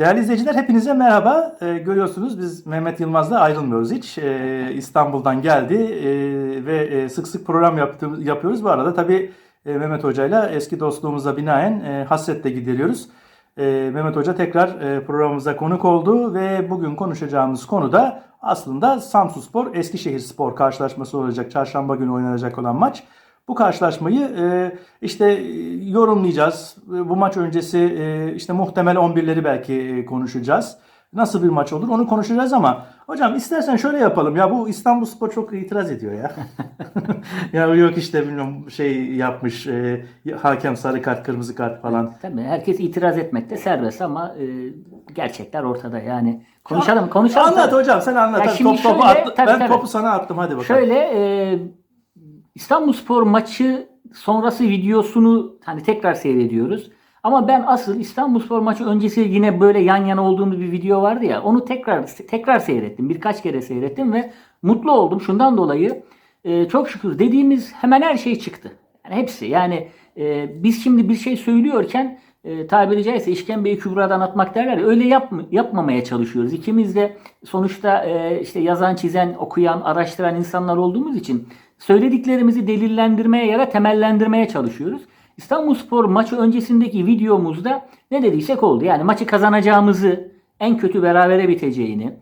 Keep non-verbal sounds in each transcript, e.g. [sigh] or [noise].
Değerli izleyiciler hepinize merhaba. Ee, görüyorsunuz biz Mehmet Yılmaz'la ayrılmıyoruz hiç. Ee, İstanbul'dan geldi ee, ve e, sık sık program yaptığımız, yapıyoruz. Bu arada tabii e, Mehmet Hoca'yla eski dostluğumuza binaen e, hasretle gideriyoruz. E, Mehmet Hoca tekrar e, programımıza konuk oldu ve bugün konuşacağımız konu da aslında Samsunspor Eskişehir Spor karşılaşması olacak. Çarşamba günü oynanacak olan maç. Bu karşılaşmayı e, işte e, yorumlayacağız. E, Bu maç öncesi e, işte muhtemel 11'leri belki e, konuşacağız. Nasıl bir maç olur onu konuşacağız ama hocam istersen şöyle yapalım. Ya bu İstanbulspor çok itiraz ediyor ya. [laughs] ya yok işte bilmiyorum şey yapmış e, hakem sarı kart kırmızı kart falan. Tabii herkes itiraz etmekte serbest ama e, gerçekler ortada. Yani konuşalım konuşalım. Anlat tabii. hocam sen anlat. Ya top, topu şöyle, attı- tabii, ben tabii. topu sana attım hadi bakalım. Şöyle e, İstanbulspor maçı sonrası videosunu hani tekrar seyrediyoruz. Ama ben asıl İstanbulspor maçı öncesi yine böyle yan yana olduğumuz bir video vardı ya. Onu tekrar tekrar seyrettim. Birkaç kere seyrettim ve mutlu oldum. Şundan dolayı e, çok şükür dediğimiz hemen her şey çıktı. Yani hepsi. Yani e, biz şimdi bir şey söylüyorken e, tabiri caizse işkembeyi kübradan atmak derler ya, öyle yapma, yapmamaya çalışıyoruz. İkimiz de sonuçta e, işte yazan, çizen, okuyan, araştıran insanlar olduğumuz için söylediklerimizi delillendirmeye ya da temellendirmeye çalışıyoruz. İstanbulspor maçı öncesindeki videomuzda ne dediysek oldu. Yani maçı kazanacağımızı, en kötü berabere biteceğini,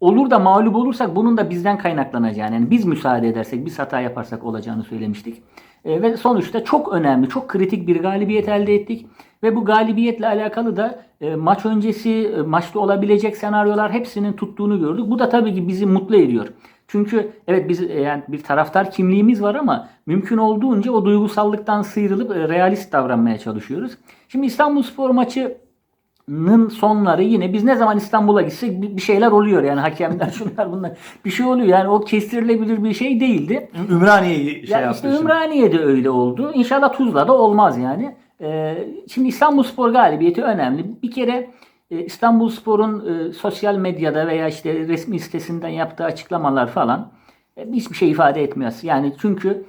olur da mağlup olursak bunun da bizden kaynaklanacağını, yani biz müsaade edersek, biz hata yaparsak olacağını söylemiştik. E, ve sonuçta çok önemli, çok kritik bir galibiyet elde ettik. Ve bu galibiyetle alakalı da e, maç öncesi, e, maçta olabilecek senaryolar hepsinin tuttuğunu gördük. Bu da tabii ki bizi mutlu ediyor. Çünkü evet biz e, yani bir taraftar kimliğimiz var ama mümkün olduğunca o duygusallıktan sıyrılıp e, realist davranmaya çalışıyoruz. Şimdi İstanbulspor maçı Nın sonları yine biz ne zaman İstanbul'a gitsek bir şeyler oluyor yani hakemler [laughs] şunlar bunlar bir şey oluyor yani o kestirilebilir bir şey değildi. Üm- Ümraniye'yi şey Ya yaptı işte. Ümraniye'de öyle oldu. İnşallah Tuzla'da olmaz yani. Ee, şimdi İstanbulspor galibiyeti önemli. Bir kere e, İstanbulspor'un e, sosyal medyada veya işte resmi sitesinden yaptığı açıklamalar falan e, hiçbir şey ifade etmez. Yani çünkü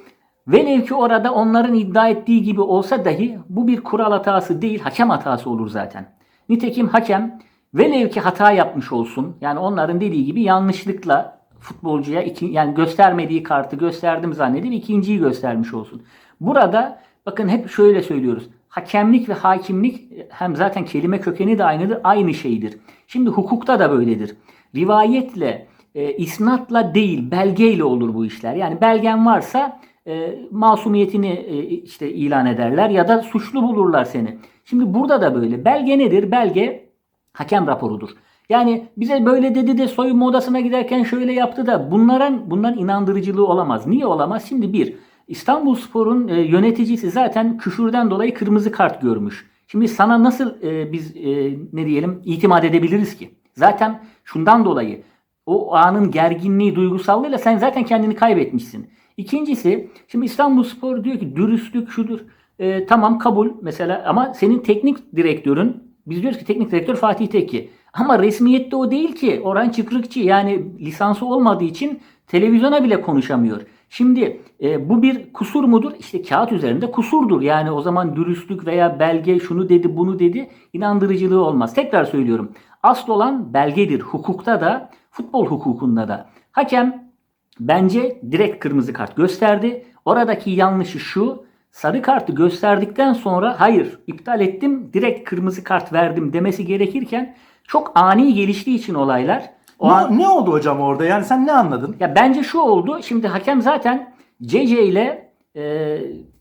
velev ki orada onların iddia ettiği gibi olsa dahi bu bir kural hatası değil, hakem hatası olur zaten. Nitekim hakem velev ki hata yapmış olsun. Yani onların dediği gibi yanlışlıkla futbolcuya iki, yani göstermediği kartı gösterdim zannedip ikinciyi göstermiş olsun. Burada bakın hep şöyle söylüyoruz. Hakemlik ve hakimlik hem zaten kelime kökeni de aynıdır, aynı şeydir. Şimdi hukukta da böyledir. Rivayetle, e, isnatla değil, belgeyle olur bu işler. Yani belgen varsa e, masumiyetini e, işte ilan ederler ya da suçlu bulurlar seni. Şimdi burada da böyle. Belge nedir? Belge hakem raporudur. Yani bize böyle dedi de soyunma odasına giderken şöyle yaptı da bunların bunların inandırıcılığı olamaz. Niye olamaz? Şimdi bir İstanbulspor'un e, yöneticisi zaten küfürden dolayı kırmızı kart görmüş. Şimdi sana nasıl e, biz e, ne diyelim itimat edebiliriz ki? Zaten şundan dolayı o anın gerginliği, duygusallığıyla sen zaten kendini kaybetmişsin. İkincisi, şimdi İstanbulspor diyor ki dürüstlük şudur. E, tamam kabul mesela ama senin teknik direktörün, biz diyoruz ki teknik direktör Fatih Tekke. Ama resmiyette o değil ki. Orhan Çıkrıkçı yani lisansı olmadığı için televizyona bile konuşamıyor. Şimdi e, bu bir kusur mudur? İşte kağıt üzerinde kusurdur. Yani o zaman dürüstlük veya belge şunu dedi bunu dedi inandırıcılığı olmaz. Tekrar söylüyorum. Asıl olan belgedir. Hukukta da futbol hukukunda da. Hakem bence direkt kırmızı kart gösterdi. Oradaki yanlışı şu. Sarı kartı gösterdikten sonra hayır iptal ettim direkt kırmızı kart verdim demesi gerekirken çok ani geliştiği için olaylar o Ne, an- ne oldu hocam orada? Yani sen ne anladın? ya bence şu oldu. Şimdi hakem zaten CC ile e,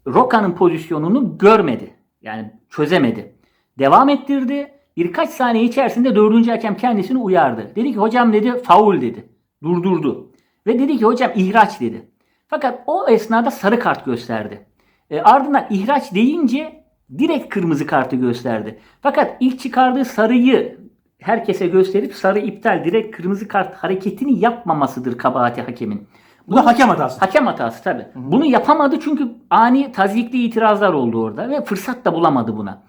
Roka'nın pozisyonunu görmedi. Yani çözemedi. Devam ettirdi. Birkaç saniye içerisinde dördüncü hakem kendisini uyardı. Dedi ki hocam dedi faul dedi. Durdurdu. Ve dedi ki hocam ihraç dedi. Fakat o esnada sarı kart gösterdi. E, ardından ihraç deyince direkt kırmızı kartı gösterdi. Fakat ilk çıkardığı sarıyı herkese gösterip sarı iptal direkt kırmızı kart hareketini yapmamasıdır kabahati hakemin. Bu da hakem hatası. Hakem hatası tabi. Bunu yapamadı çünkü ani tazyikli itirazlar oldu orada ve fırsat da bulamadı buna.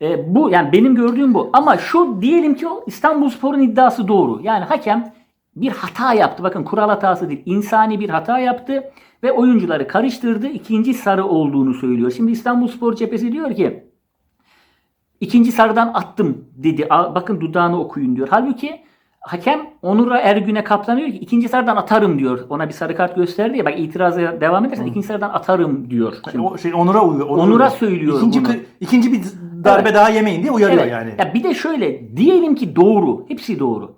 E, bu yani benim gördüğüm bu. Ama şu diyelim ki o İstanbulspor'un iddiası doğru. Yani hakem bir hata yaptı. Bakın kural hatası değil. insani bir hata yaptı ve oyuncuları karıştırdı. İkinci sarı olduğunu söylüyor. Şimdi İstanbulspor cephesi diyor ki ikinci sarıdan attım dedi. Bakın dudağını okuyun diyor. Halbuki hakem Onur'a Ergün'e kaplanıyor ki ikinci sarıdan atarım diyor. Ona bir sarı kart gösterdi ya bak itiraza devam edersen ikinci sarıdan atarım diyor. Şimdi- O şey Onur'a uyuyor. Onur'a söylüyor İkinci, bunu. ikinci bir darbe Evet. daha yemeyin diye uyarıyor Evet. yani. Ya bir de şöyle diyelim ki doğru. Hepsi doğru.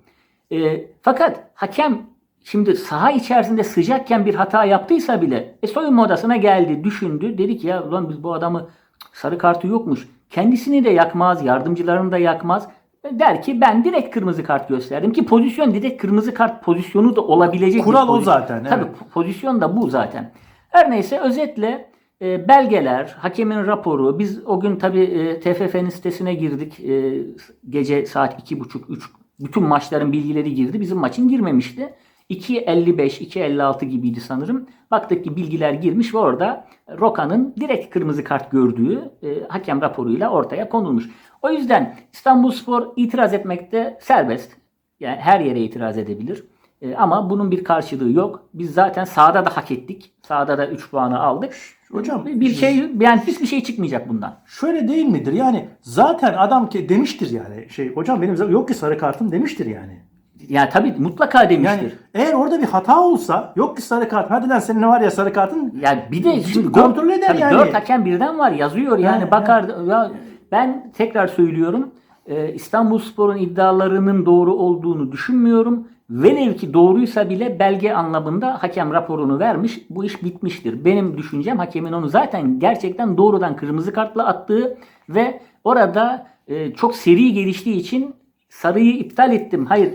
Ee, fakat hakem şimdi saha içerisinde sıcakken bir hata yaptıysa bile e, soyunma odasına geldi, düşündü. Dedi ki ya ulan biz bu adamı sarı kartı yokmuş. Kendisini de yakmaz, yardımcılarını da yakmaz. E, Der ki ben direkt kırmızı kart gösterdim ki pozisyon direkt kırmızı kart pozisyonu da olabilecek. Kural o zaten, Tabii evet. pozisyon da bu zaten. Her neyse özetle e, belgeler, hakemin raporu. Biz o gün tabii e, TFF'nin sitesine girdik. E, gece saat 2.30-3 bütün maçların bilgileri girdi. Bizim maçın girmemişti. 2.55, 2.56 gibiydi sanırım. Baktık ki bilgiler girmiş ve orada Roka'nın direkt kırmızı kart gördüğü e, hakem raporuyla ortaya konulmuş. O yüzden İstanbulspor itiraz etmekte serbest. Yani her yere itiraz edebilir. E, ama bunun bir karşılığı yok. Biz zaten sahada da hak ettik. Sahada da 3 puanı aldık. Hocam, bir şey yani hiçbir şey çıkmayacak bundan. Şöyle değil midir? Yani zaten adam ki demiştir yani şey hocam benim yok ki sarı kartım demiştir yani. Yani tabii mutlaka demiştir. Yani eğer orada bir hata olsa yok ki sarı kart. Hadi lan senin ne var ya sarı kartın. Yani bir de şimdi Kontrol eder tabii yani. Dört hakem birden var yazıyor yani Yani, bakar ya ben tekrar söylüyorum e, İstanbulspor'un iddialarının doğru olduğunu düşünmüyorum. Velev ki doğruysa bile belge anlamında hakem raporunu vermiş. Bu iş bitmiştir. Benim düşüncem hakemin onu zaten gerçekten doğrudan kırmızı kartla attığı ve orada e, çok seri geliştiği için sarıyı iptal ettim. Hayır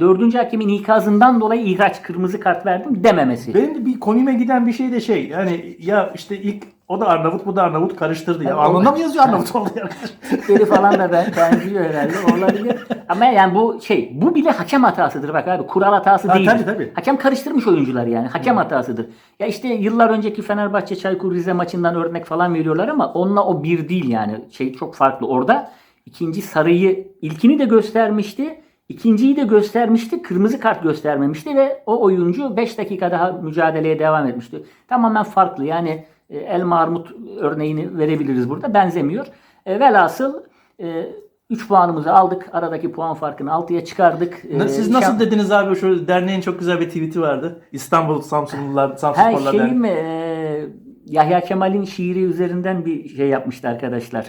dördüncü hakemin ikazından dolayı ihraç kırmızı kart verdim dememesi. Benim de bir komiğime giden bir şey de şey yani ya işte ilk o da Arnavut bu da Arnavut karıştırdı ya. Evet, Alnında mı yazıyor Arnavut oldu yani? [laughs] Türkleri falan da ben benziyor herhalde olabilir. Ama yani bu şey bu bile hakem hatasıdır bak abi kural hatası Ha, değil. tabii, tabii. Hakem karıştırmış oyuncular yani hakem hatasıdır. Ya işte yıllar önceki Fenerbahçe Çaykur Rize maçından örnek falan veriyorlar ama onunla o bir değil yani şey çok farklı. Orada ikinci sarıyı ilkini de göstermişti. ikinciyi de göstermişti. Kırmızı kart göstermemişti ve o oyuncu 5 dakika daha mücadeleye devam etmişti. Tamamen farklı. Yani e, El Marmut örneğini verebiliriz burada. Benzemiyor. E, velhasıl 3 puanımızı aldık. Aradaki puan farkını 6'ya çıkardık. E, Siz nasıl şamp- dediniz abi şu derneğin çok güzel bir tweet'i vardı. İstanbul Samsunlular Samsun Her şey Derneği. mi? e, Yahya Kemal'in şiiri üzerinden bir şey yapmıştı arkadaşlar.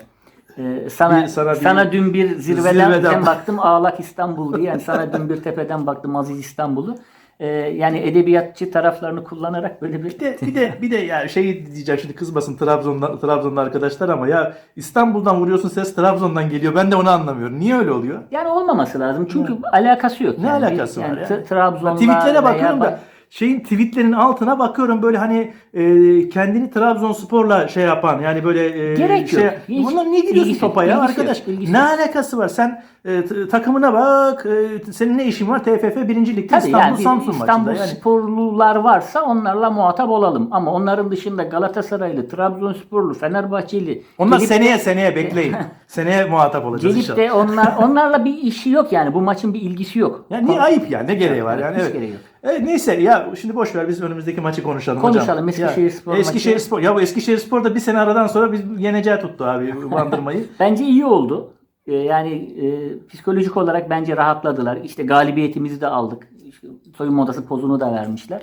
E, sana Bir- sana sana, bir- dün bir zirveden, zirveden- baktım ağlak İstanbul diye. Yani sana dün bir tepeden baktım Aziz İstanbul'u. E, yani edebiyatçı taraflarını kullanarak böyle bir Bir de bir de bir de ya şey diyeceğim şimdi kızmasın Trabzon'da Trabzon'da arkadaşlar ama ya İstanbul'dan vuruyorsun ses Trabzon'dan geliyor. Ben de onu anlamıyorum. Niye öyle oluyor? yani olmaması lazım. Çünkü alakası yok. Ne yani. alakası var yani? ya? T- Trabzon'la Tweetlere veya bakıyorum ba- da şeyin tweetlerin altına bakıyorum böyle hani e, kendini Trabzonspor'la şey yapan yani böyle e, Gerek şey, yok. Hiç Bunlar niye gidiyorsun ilgisi- topa ya ilgisi arkadaş? ilgisi ne yok. alakası var? Sen e, t- takımına bak. e, senin ne işin var? TFF 1. Lig'de Tabii İstanbul yani bir Samsun İstanbul maçında yani. sporlular varsa onlarla muhatap olalım. Ama onların dışında Galatasaraylı, Trabzonsporlu, Fenerbahçeli Onlar gelip, seneye seneye bekleyin. [laughs] seneye muhatap olacağız gelip inşallah. de onlar onlarla bir işi yok yani. Bu maçın bir ilgisi yok. Ya niye ayıp yani? Ne gereği var yani? hiç Evet. gereği yok. Evet, neyse ya şimdi boş ver biz önümüzdeki maçı konuşalım, hocam. Konuşalım, Eskişehirspor ya, maçı. Eskişehirspor. Ya bu Eskişehirspor da bir sene aradan sonra biz yeneceği tuttu abi [laughs] bandırmayı. Bence iyi oldu. Ee, Yani e, psikolojik olarak bence rahatladılar. İşte galibiyetimizi de aldık. İşte soyunma odası pozunu da vermişler.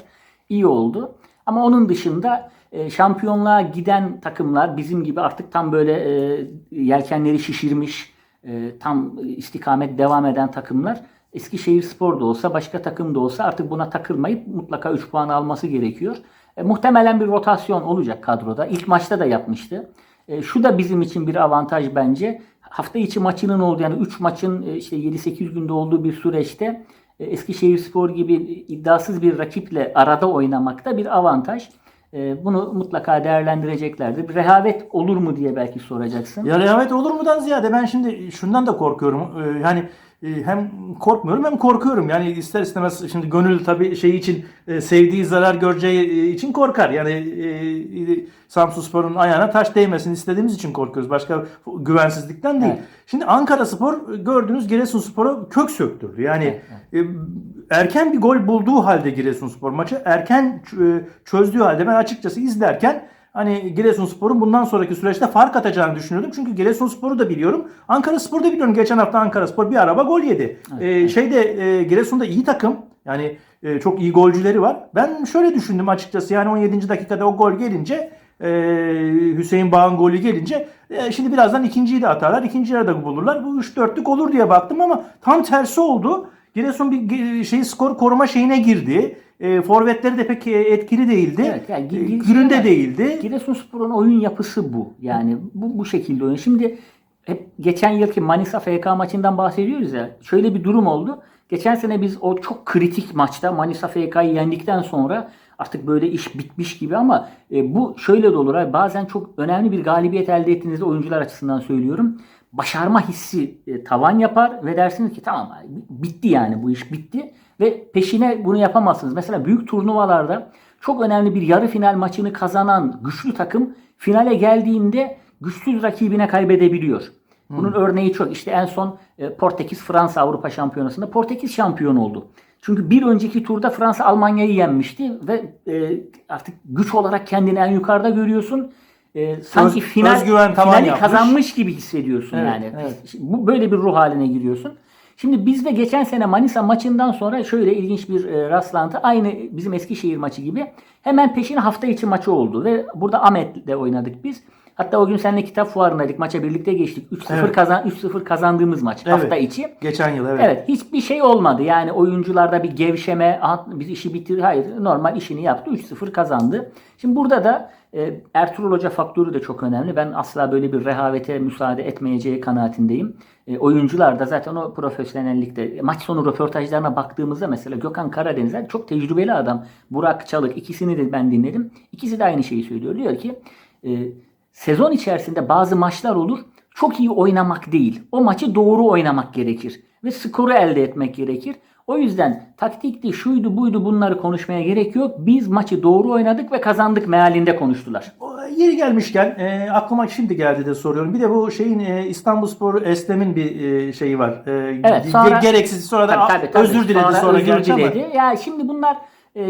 İyi oldu. Ama onun dışında e, şampiyonluğa giden takımlar bizim gibi artık tam böyle e, yelkenleri şişirmiş, e, tam istikamet devam eden takımlar Eskişehir Spor da olsa başka takım da olsa artık buna takılmayıp mutlaka 3 puan alması gerekiyor. E, muhtemelen bir rotasyon olacak kadroda. İlk maçta da yapmıştı. E, şu da bizim için bir avantaj bence. Hafta içi maçının olduğu yani 3 maçın e, işte 7-8 günde olduğu bir süreçte e, Eskişehir Spor gibi iddiasız bir rakiple arada oynamak da bir avantaj. E, bunu mutlaka değerlendireceklerdir. Rehavet olur mu diye belki soracaksın. ya rehavet olur mudan ziyade ben şimdi şundan da korkuyorum. Ee, yani e, hem korkmuyorum hem korkuyorum. Yani ister istemez şimdi gönül tabii şey için e, sevdiği zarar göreceği e, için korkar. Yani e, Samsunspor'un ayağına taş değmesin istediğimiz için korkuyoruz. Başka güvensizlikten değil. Evet. Şimdi Ankara Spor gördüğünüz Giresunspor'a kök söktürdü. Yani e, erken bir gol bulduğu halde Giresunspor maçı erken e, çözdüğü halde ben açıkçası izlerken hani Giresunspor'un bundan sonraki süreçte fark atacağını düşünüyordum. Çünkü Giresunspor'u da biliyorum. Ankara Spor'u da biliyorum. Geçen hafta Ankara Spor bir araba gol yedi. Ee, şeyde e, Giresun'da iyi takım. Yani e, çok iyi golcüleri var. Ben şöyle düşündüm açıkçası. Yani 17. dakikada o gol gelince e, Hüseyin Bağ'ın golü gelince e, şimdi birazdan ikinciyi de atarlar. İkinci yarıda bulurlar. Bu 3-4'lük olur diye baktım ama tam tersi oldu. Giresun bir ge- şey skor koruma şeyine girdi. E, forvetleri de pek e, etkili değildi. Evet, yani E, gi- Gününde şey var. değildi. Giresunspor'un oyun yapısı bu. Yani bu, bu şekilde oyun. Şimdi hep geçen yılki Manisa FK maçından bahsediyoruz ya. Şöyle bir durum oldu. Geçen sene biz o çok kritik maçta Manisa FK'yı yendikten sonra artık böyle iş bitmiş gibi ama e, bu şöyle de olur. abi. Bazen çok önemli bir galibiyet elde ettiğinizde oyuncular açısından söylüyorum. Başarma hissi e, tavan yapar ve dersiniz ki tamam bitti yani bu iş bitti ve peşine bunu yapamazsınız. Mesela büyük turnuvalarda çok önemli bir yarı final maçını kazanan güçlü takım finale geldiğinde güçsüz rakibine kaybedebiliyor. Bunun örneği çok. İşte en son e, Portekiz Fransa Avrupa Şampiyonası'nda Portekiz şampiyon oldu. Çünkü bir önceki turda Fransa Almanya'yı yenmişti ve e, artık güç olarak kendini en yukarıda görüyorsun. E, sanki Öz- final finali yapmış. kazanmış gibi hissediyorsun Evet, yani. evet. Bu böyle bir ruh haline giriyorsun. Şimdi biz de geçen sene Manisa maçından sonra şöyle ilginç bir e, rastlantı. Aynı bizim Eskişehir maçı gibi. Hemen peşine hafta içi maçı oldu ve burada Ahmet'le oynadık biz. Hatta o gün seninle kitap fuarındaydık. Maça birlikte geçtik. 3-0 Evet. kazan 3-0 kazandığımız maç Evet. hafta içi. Geçen yıl evet. Evet hiçbir şey olmadı. Yani oyuncularda bir gevşeme, "Aha, biz işi bitir. Hayır normal işini yaptı. 3-0 kazandı. Şimdi burada da e, Ertuğrul Hoca faktörü de çok önemli. Ben asla böyle bir rehavete müsaade etmeyeceği kanaatindeyim. E, oyuncular da zaten o profesyonellikte maç sonu röportajlarına baktığımızda mesela Gökhan Karadenizler çok tecrübeli adam. Burak Çalık ikisini de ben dinledim. İkisi de aynı şeyi söylüyor. Diyor ki e, sezon içerisinde bazı maçlar olur. Çok iyi oynamak değil. O maçı doğru oynamak gerekir. Ve skoru elde etmek gerekir. O yüzden taktikti, şuydu buydu bunları konuşmaya gerek yok. Biz maçı doğru oynadık ve kazandık mealinde konuştular. Yeri gelmişken e, aklıma şimdi geldi de soruyorum. Bir de bu şeyin e, İstanbulspor Eslem'in bir e, şeyi var. E, Evet, sonra- gereksiz sonra da Tabii, tabii, tabii. özür diledi sonra, özür gerçi ama- diledi. Ya şimdi bunlar e,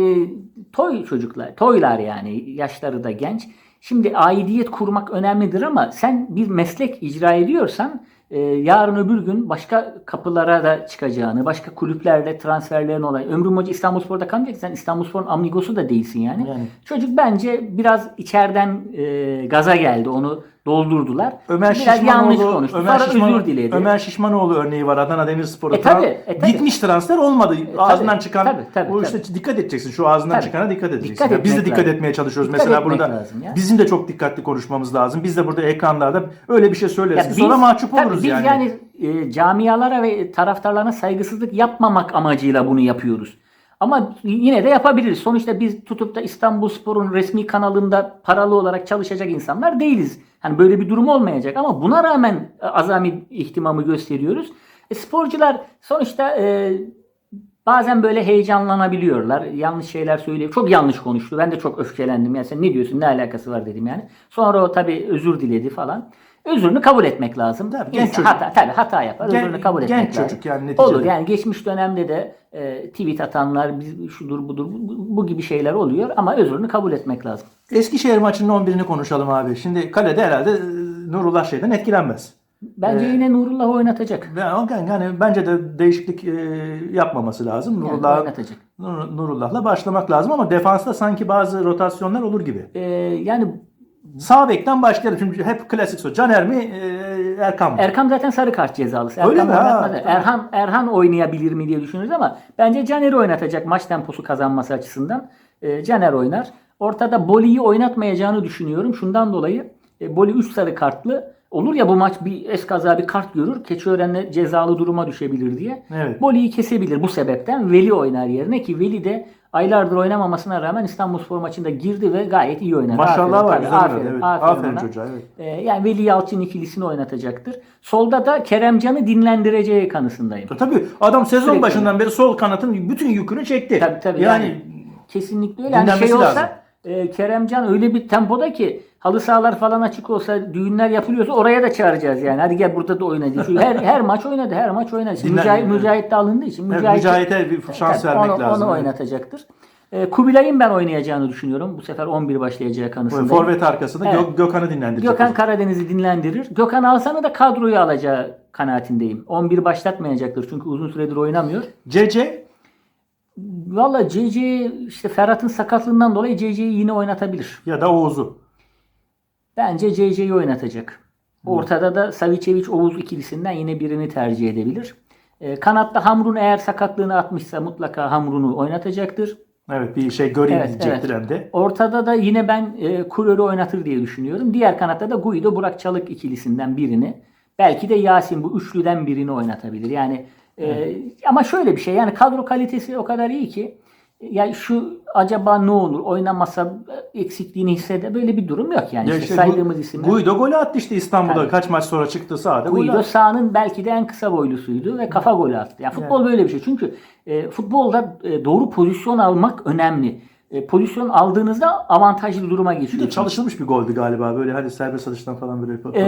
toy çocuklar, toylar yani yaşları da genç. Şimdi aidiyet kurmak önemlidir ama sen bir meslek icra ediyorsan e, yarın öbür gün başka kapılara da çıkacağını, başka kulüplerde transferlerin olay. Ömrüm Hoca İstanbulspor'da kalmayacak. Sen İstanbulspor'un amigosu da değilsin yani. Yani. Çocuk bence biraz içeriden e, gaza geldi. Onu doldurdular. Ömer biraz yanlış Şişmanoğlu, konuştu. Ömer, Sonra özür diledi. Ömer Şişmanoğlu örneği var Adana Demirspor'a. E tabii, e tabii. Gitmiş transfer olmadı. ağzından çıkan. tabii, tabii, o işte dikkat edeceksin. Şu ağzından Tabii. çıkana dikkat edeceksin. Dikkat Ya biz de etmek dikkat lazım. etmeye çalışıyoruz. Dikkat Mesela etmek burada lazım ya. bizim de çok dikkatli konuşmamız lazım. Biz de burada ekranlarda öyle bir şey söyleriz. Ki sonra mahcup tabii oluruz biz yani. yani, e, camialara ve taraftarlarına saygısızlık yapmamak amacıyla bunu yapıyoruz. Ama yine de yapabiliriz. Sonuçta biz tutup da İstanbulspor'un resmi kanalında paralı olarak çalışacak insanlar değiliz. Hani böyle bir durum olmayacak ama buna rağmen e, azami ihtimamı gösteriyoruz. E, sporcular sonuçta e, bazen böyle heyecanlanabiliyorlar. Yanlış şeyler söylüyor. Çok yanlış konuştu. Ben de çok öfkelendim. Ya sen ne diyorsun? Ne alakası var dedim yani. Sonra o tabii özür diledi falan. Özrünü kabul etmek lazım. Tabii, genç İnsan çocuk. hata, tabii hata yapar. Gen- özrünü kabul genç etmek lazım. çocuk yani neticede. Olur yani geçmiş dönemde de e, tweet atanlar biz şudur budur bu, bu gibi şeyler oluyor ama özrünü kabul etmek lazım. Eskişehir maçının 11'ini konuşalım abi. Şimdi kalede herhalde e, Nurullah şeyden etkilenmez. Bence yine Nurullah oynatacak. Yani, yani bence de değişiklik e, yapmaması lazım. Yani Nurullah, oynatacak. Nur- Nurullah'la başlamak lazım ama defansta sanki bazı rotasyonlar olur gibi. E, yani Sağ bekten başlayalım. Çünkü hep klasik soru. Caner mi, e, Erkan mı? Erkan zaten sarı kart cezalısı. Öyle Erkan mi? Ha, tamam. Erhan Erhan oynayabilir mi diye düşünürüz ama bence Caner'i oynatacak maç temposu kazanması açısından. E, Caner oynar. Ortada Boli'yi oynatmayacağını düşünüyorum. Şundan dolayı e, Boli 3 sarı kartlı. Olur ya bu maç bir eskaza bir kart görür. Keçiören'le cezalı duruma düşebilir diye. Evet. Boli'yi kesebilir bu sebepten. Veli oynar yerine ki Veli de aylardır oynamamasına rağmen İstanbulspor maçında girdi ve gayet iyi oynadı. Maşallah var. Güzel oynadı. Evet. Aferin, ona. çocuğa. Evet. Ee, yani Veli Yalçın ikilisini oynatacaktır. Solda da Keremcan'ı dinlendireceği kanısındayım. Tabii adam sezon Sürekli. başından beri sol kanatın bütün yükünü çekti. Tabii tabii. Yani, Yani, kesinlikle öyle. Yani şey olsa lazım. e, Keremcan öyle bir tempoda ki halı sahalar falan açık olsa düğünler yapılıyorsa oraya da çağıracağız yani. Hadi gel burada da oyna diye. Çünkü her her maç oynadı. Her maç oynadı. Şimdi Dinlen- Mücahit, Mücahit de alındığı için evet, Mücahit, Mücahit'e bir şans Tabii, vermek onu, lazım. Onu Evet. oynatacaktır. E, Kubilay'ın ben oynayacağını düşünüyorum. Bu sefer 11 başlayacağı kanısındayım. Forvet arkasında Evet. Gö- Gökhan'ı dinlendirecek. Gökhan Karadeniz'i dinlendirir. Gökhan Alsan'ı da kadroyu alacağı kanaatindeyim. 11 başlatmayacaktır çünkü uzun süredir oynamıyor. CC Valla CC işte Ferhat'ın sakatlığından dolayı CC'yi yine oynatabilir. ya da Oğuz'u. Bence CC'yi oynatacak. Ortada da Savicevic Oğuz ikilisinden yine birini tercih edebilir. E, kanatta Hamrun eğer sakatlığını atmışsa mutlaka Hamrun'u oynatacaktır. Evet bir şey göreyim Evet, diyecektir evet. hem de. Ortada da yine ben e, Kurör'ü oynatır diye düşünüyorum. Diğer kanatta da Guido Burak Çalık ikilisinden birini. Belki de Yasin bu üçlüden birini oynatabilir. Yani e, ama şöyle bir şey yani kadro kalitesi o kadar iyi ki yani şu acaba ne olur oynamasa eksikliğini hissede böyle bir durum yok yani. Ya İşte işte saydığımız isimler. Guido golü attı işte İstanbul'da Tabii. kaç maç sonra çıktı sahada. Guido sahanın belki de en kısa boylusuydu ve kafa golü attı. Yani futbol böyle bir şey. Çünkü e, futbolda e, doğru pozisyon almak önemli. E, pozisyon aldığınızda avantajlı duruma Bir de geçiyorsunuz. çalışılmış bir goldü galiba. Böyle hani serbest atıştan falan böyle pas Ee,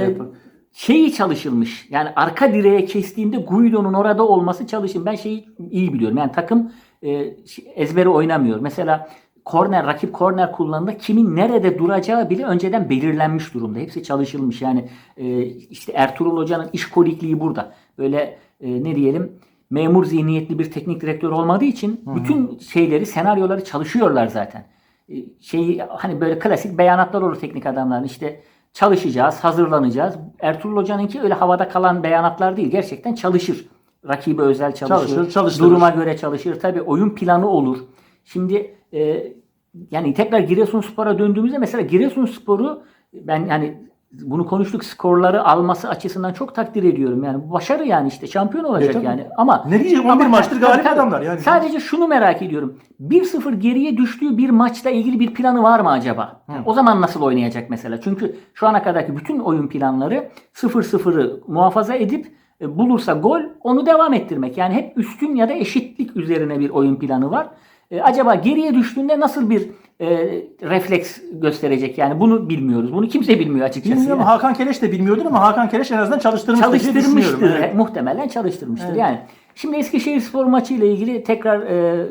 şey yapıp. şeyi çalışılmış. Yani arka direğe kestiğinde Guido'nun orada olması çalışın. Ben şeyi iyi biliyorum. Yani takım e, ezbere oynamıyor. Mesela korner, rakip korner kullanımında kimin nerede duracağı bile önceden belirlenmiş durumda. Hepsi çalışılmış. Yani e, işte Ertuğrul Hoca'nın iş kolikliği burada. Böyle e, ne diyelim memur zihniyetli bir teknik direktör olmadığı için bütün şeyleri, senaryoları çalışıyorlar zaten. E, Şeyi hani böyle klasik beyanatlar olur teknik adamların. İşte çalışacağız, hazırlanacağız. Ertuğrul Hoca'nınki öyle havada kalan beyanatlar değil. Gerçekten çalışır. Rakibe özel çalışır. Çalışır, çalıştırır. Duruma göre çalışır. Tabii oyun planı olur. Şimdi e, yani tekrar Giresunspor'a döndüğümüzde mesela Giresunspor'u ben yani bunu konuştuk skorları alması açısından çok takdir ediyorum. Yani bu başarı yani işte şampiyon olacak tabii. yani. Ama Ne diyeceğim 11 ama- maçtır galip Tabii, adamlar yani. Sadece şunu merak ediyorum. 1-0 geriye düştüğü bir maçla ilgili bir planı var mı acaba? O zaman nasıl oynayacak mesela? Çünkü şu ana kadarki bütün oyun planları 0-0'ı muhafaza edip e, bulursa gol onu devam ettirmek. Yani hep üstün ya da eşitlik üzerine bir oyun planı var. E, acaba geriye düştüğünde nasıl bir e, refleks gösterecek? Yani bunu bilmiyoruz. Bunu kimse bilmiyor açıkçası. Bilmiyorum Yani Hakan Keleş de bilmiyordur ama Hakan Keleş en azından çalıştırmıştır çalıştırmıştır. Evet. Muhtemelen çalıştırmıştır. Yani şimdi Eskişehir Spor maçı ile ilgili tekrar e,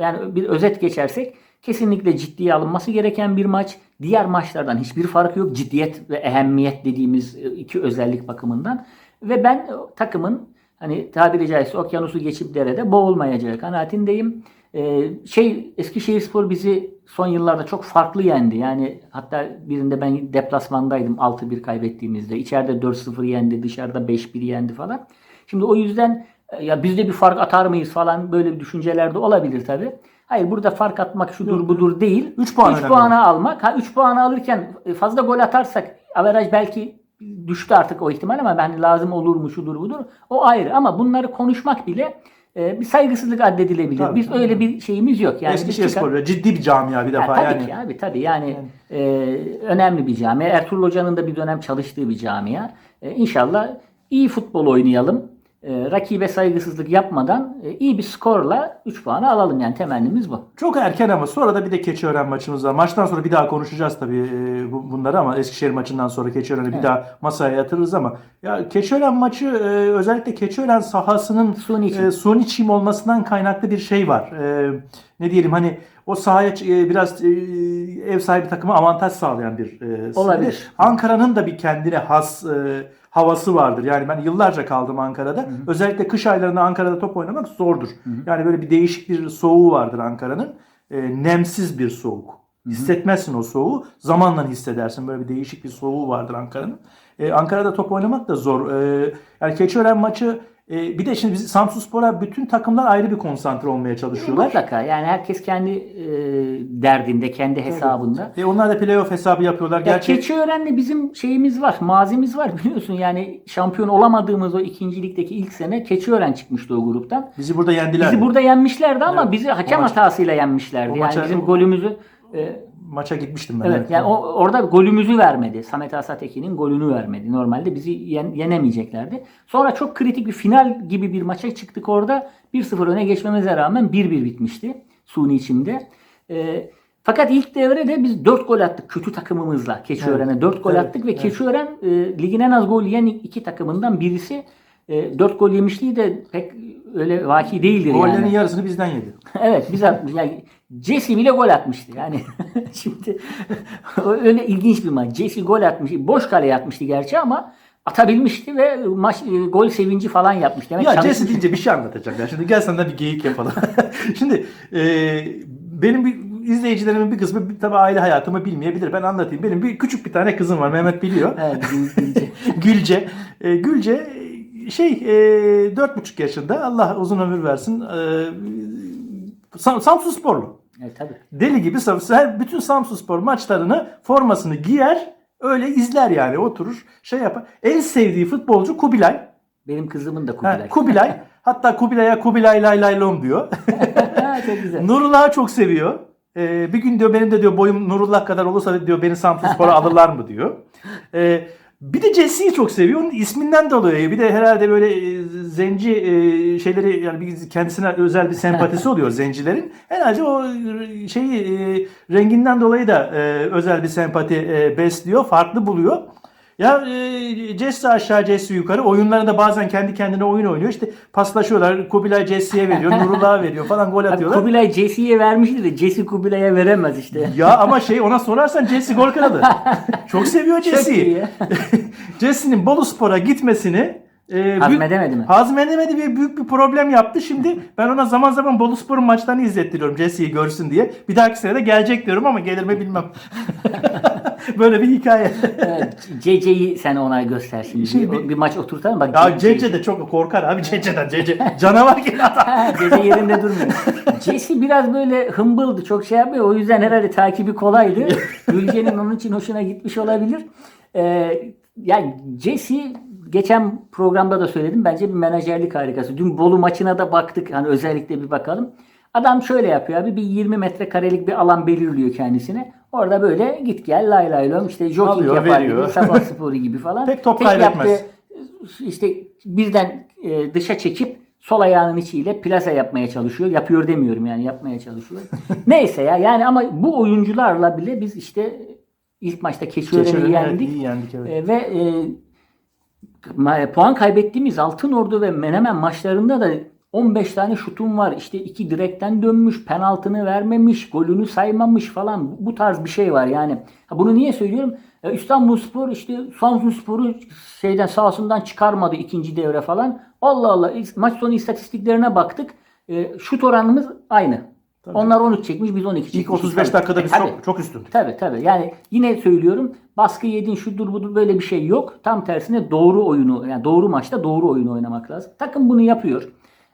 yani bir özet geçersek kesinlikle ciddiye alınması gereken bir maç. Diğer maçlardan hiçbir farkı yok. Ciddiyet ve ehemmiyet dediğimiz e, iki özellik bakımından. Ve ben e, takımın hani tabiri caizse okyanusu geçip derede boğulmayacağı kanaatindeyim. Ee, şey Eskişehir Spor bizi son yıllarda çok farklı yendi. Yani hatta birinde ben deplasmandaydım 6-1 kaybettiğimizde. İçeride 4-0 yendi, dışarıda 5-1 yendi falan. Şimdi o yüzden e, ya biz de bir fark atar mıyız falan böyle bir düşünceler de olabilir tabii. Hayır burada fark atmak şudur budur değil. Üç puan 3 önemli. puanı almak. Ha 3 puanı alırken e, fazla gol atarsak averaj belki düştü artık o ihtimal ama ben lazım olur mu şudur budur. O ayrı ama bunları konuşmak bile e, bir saygısızlık addedilebilir. Tabii. Biz öyle bir şeyimiz yok. Yani Eskişehir çıkar- Spor ciddi bir camia bir defa tabii yani. ki abi tabii yani e, önemli bir camia. Ertuğrul Hoca'nın da bir dönem çalıştığı bir camia. E, inşallah iyi futbol oynayalım. E, rakibe saygısızlık yapmadan e, iyi bir skorla 3 puanı alalım yani temennimiz bu. Çok erken ama sonra da bir de Keçiören maçımız var. Maçtan sonra bir daha konuşacağız tabii e, bu- bunları ama Eskişehir maçından sonra Keçiören'i bir daha masaya yatırırız ama ya Keçiören maçı e, özellikle Keçiören sahasının Suni çim. e, suni çim olmasından kaynaklı bir şey var. E, ne diyelim hani o sahaya e, biraz e, ev sahibi takıma avantaj sağlayan bir e. Olabilir. Ankara'nın da bir kendine has e, havası vardır. Yani ben yıllarca kaldım Ankara'da. Özellikle kış aylarında Ankara'da top oynamak zordur. Yani böyle bir değişik bir soğuğu vardır Ankara'nın. E, nemsiz bir soğuk. Hissetmezsin o soğuğu. Zamanla hissedersin. Böyle bir değişik bir soğuğu vardır Ankara'nın. E, Ankara'da top oynamak da zor. E, yani Keçiören maçı e, bir de şimdi biz Samsunspor'a bütün takımlar ayrı bir konsantre olmaya çalışıyorlar. Mutlaka yani herkes kendi e, derdinde, kendi hesabında. E, onlar da playoff hesabı yapıyorlar. Ya Gerçi Keçiören'le bizim şeyimiz var, mazimiz var biliyorsun yani şampiyon olamadığımız o ikincilikteki ilk sene Keçiören çıkmıştı o gruptan. bizi burada yendiler. Bizi burada yenmişlerdi ama Evet. bizi hakem maç- hatasıyla yenmişlerdi. o Yani maça- bizim golümüzü e, Maça gitmiştim ben. evet yani o, orada golümüzü vermedi. Samet Asatekin'in golünü vermedi. Normalde bizi yen- yenemeyeceklerdi. Sonra çok kritik bir final gibi bir maça çıktık orada. 1-0 öne geçmemize rağmen 1-1 bitmişti. Suni içimde. E, fakat ilk devrede biz 4 gol attık kötü takımımızla. Keçiören'e 4 gol Evet, attık ve evet. Keçiören e, ligin en az gol yiyen iki takımından birisi. E, 4 gol yemişliği de pek öyle vaki değildir Gollerin yani. yarısını bizden yedi. [laughs] Evet biz. Yani Jesse bile gol atmıştı. Yani [laughs] şimdi öyle ilginç bir maç. Jesse gol atmış. Boş kaleye atmıştı gerçi ama atabilmişti ve maç e, gol sevinci falan yapmış. Demek Ya çalışmış. Jesse deyince bir şey anlatacağım. Ya. Şimdi gel senden bir geyik yapalım. [laughs] Şimdi e, benim bir izleyicilerimin bir kısmı tabii aile hayatımı bilmeyebilir. Ben anlatayım. Benim bir küçük bir tane kızım var. Mehmet biliyor. Evet, bildiğince. [laughs] Gülce. E, Gülce şey e, dört buçuk yaşında. Allah uzun ömür versin. E, Sam- Samsun Sporlu. evet, tabii. Deli gibi her bütün Samsun Spor maçlarını formasını giyer. Öyle izler yani oturur şey yapar. En sevdiği futbolcu Kubilay. Benim kızımın da Ha, Kubilay. [laughs] Kubilay. Hatta Kubilay'a Kubilay lay lay lom diyor. [laughs] Çok güzel. Nurullah'ı çok seviyor. Ee, bir gün diyor benim de diyor boyum Nurullah kadar olursa diyor beni Samsun Spor'a [laughs] alırlar mı diyor. Ee, bir de Jesse'yi çok seviyor. Onun isminden dolayı. Bir de herhalde böyle e, zenci e, şeyleri yani kendisine özel bir sempatisi [laughs] oluyor zencilerin. Herhalde o şeyi e, renginden dolayı da özel bir sempati besliyor. Farklı buluyor. Ya e, Jesse aşağı Jesse yukarı. Oyunlarında bazen kendi kendine oyun oynuyor. İşte paslaşıyorlar. Kubilay Jesse'ye veriyor. [laughs] Nurullah'a veriyor falan gol Abi atıyorlar. Kubilay Jesse'ye vermişti de Jesse Kubilay'a veremez işte. Ya ama şey ona sorarsan Jesse gol kralı. [laughs] Çok seviyor Jesse'yi. [laughs] Jesse'nin Bolu Spor'a gitmesini e, büyük- Hazmedemedi mi? Hazmedemedi ve büyük bir problem yaptı. Şimdi [laughs] ben ona zaman zaman Bolu Spor'un maçlarını izlettiriyorum Jesse'yi görsün diye. Bir dahaki sene de gelecek diyorum ama gelir mi bilmem. [laughs] Böyle bir hikaye. Evet, CC'yi sen ona göster şimdi. Şimdi bir, bir- maç oturtalım. Bak ya Cece de çok korkar abi Cece'den Cece. [laughs] Canavar gibi adam. Cece yerinde durmuyor. Jesse biraz böyle hımbıldı. Çok şey yapmıyor. O yüzden herhalde takibi kolaydı. Gülce'nin onun için hoşuna gitmiş olabilir. Ee, yani Jesse geçen programda da söyledim. Bence bir menajerlik harikası. Dün Bolu maçına da baktık. Hani özellikle bir bakalım. Adam şöyle yapıyor abi. Bir 20 metrekarelik bir alan belirliyor kendisine. Orada böyle git gel lay lay lom işte jogging Alıyor, yapar veriyor. gibi sabah sporu gibi falan. Pek top kaybetmez. yaptığı işte birden e, dışa çekip sol ayağının içiyle plaza yapmaya çalışıyor. Yapıyor demiyorum yani yapmaya çalışıyor. [laughs] Neyse ya yani ama bu oyuncularla bile biz işte ilk maçta Keçiören'i Keçiören'i evet, yendik. iyi yendik evet. E, ve e, puan kaybettiğimiz Altın Ordu ve Menemen maçlarında da 15 tane şutum var. İşte iki direkten dönmüş, penaltını vermemiş, golünü saymamış falan. Bu- tarz bir şey var yani. Bunu niye söylüyorum? E, İstanbulspor işte Samsunspor'u şeyden sahasından çıkarmadı ikinci devre falan. Allah Allah maç sonu istatistiklerine baktık. E, şut oranımız aynı. Onlar 13 çekmiş, biz 12 çekmişiz. İlk 35 dakikada biz tabii. çok, çok üstün. Tabii tabii. Yani yine söylüyorum baskı yedin şudur budur böyle bir şey yok. Tam tersine doğru oyunu yani doğru maçta doğru oyunu oynamak lazım. Takım bunu yapıyor.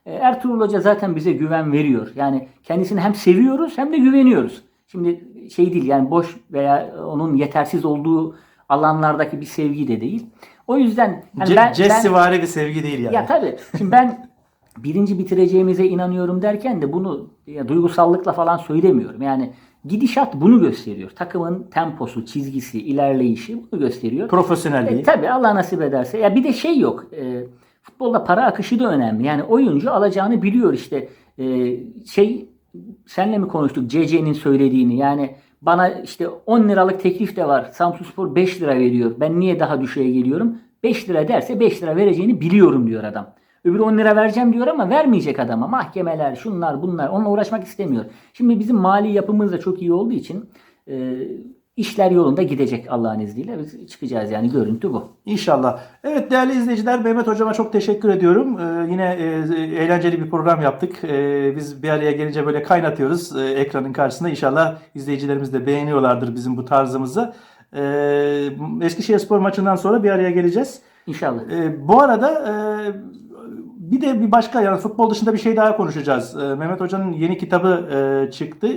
E, Ertuğrul Hoca zaten bize güven veriyor. Yani kendisini hem seviyoruz hem de güveniyoruz. Şimdi şey değil yani boş veya onun yetersiz olduğu alanlardaki bir sevgi de değil. O yüzden Ce- ben, ben- bir sevgi değil yani. ya tabii. Şimdi ben [laughs] birinci bitireceğimize inanıyorum derken de bunu ya, duygusallıkla falan söylemiyorum. Yani gidişat bunu gösteriyor. Takımın temposu, çizgisi, ilerleyişi bunu gösteriyor. Profesyonelliği. E, tabii Allah nasip ederse. Ya bir de şey yok. E, futbolda para akışı da önemli. Yani oyuncu alacağını biliyor işte. E, şey senle mi konuştuk CC'nin söylediğini? Yani bana işte 10 liralık teklif de var. Samsunspor 5 lira veriyor. Ben niye daha düşüğe geliyorum? 5 lira derse 5 lira vereceğini biliyorum diyor adam. Öbürü 10 lira vereceğim diyor ama vermeyecek adama. Mahkemeler, şunlar bunlar. Onunla uğraşmak istemiyor. Şimdi bizim mali yapımız da çok iyi olduğu için e, işler yolunda gidecek Allah'ın izniyle. Biz çıkacağız yani görüntü bu. İnşallah. Evet değerli izleyiciler Mehmet Hocama çok teşekkür ediyorum. Ee, yine e, eğlenceli bir program yaptık. Ee, biz bir araya gelince böyle kaynatıyoruz e, ekranın karşısında. İnşallah izleyicilerimiz de beğeniyorlardır bizim bu tarzımızı. Ee, Eskişehir Spor maçından sonra bir araya geleceğiz. İnşallah. Ee, bu arada e, bir de bir başka yani futbol dışında bir şey daha konuşacağız. Ee, Mehmet Hoca'nın yeni kitabı e, çıktı.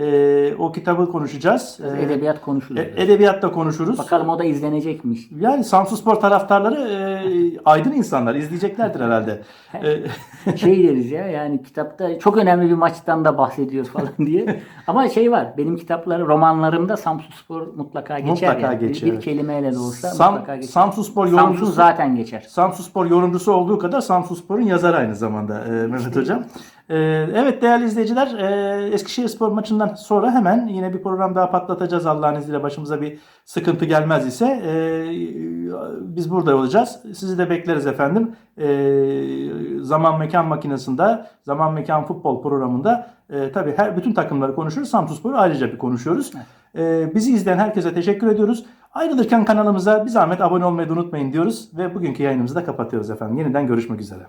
Ee, o kitabı konuşacağız. Ee, Edebiyat konuşulur. e- Edebiyatta konuşuruz. Bakalım o da izlenecekmiş. Yani Samsunspor taraftarları e, aydın insanlar izleyeceklerdir herhalde. E, [laughs] şey deriz ya yani kitapta çok önemli bir maçtan da bahsediyor falan [laughs] diye. Ama şey var benim kitapları romanlarımda Samsunspor mutlaka geçer. Mutlaka yani. Bir- geçiyor, Bir, evet. kelimeyle de olsa Sam, mutlaka geçer. Samsunspor Samsun yorumcusu zaten geçer. Samsunspor yorumcusu olduğu kadar Samsunspor'un yazarı aynı zamanda e, Mehmet Hocam. Ee, evet değerli izleyiciler e, Eskişehir Spor maçından sonra hemen yine bir program daha patlatacağız Allah'ın izniyle başımıza bir sıkıntı gelmez ise e, biz burada olacağız. Sizi de bekleriz efendim. E, zaman mekan makinesinde zaman mekan futbol programında tabii her bütün takımları konuşuruz. Samsunspor'u ayrıca bir konuşuyoruz. Bizi izleyen herkese teşekkür ediyoruz. Ayrılırken kanalımıza bir zahmet abone olmayı unutmayın diyoruz ve bugünkü yayınımızı da kapatıyoruz efendim. Yeniden görüşmek üzere.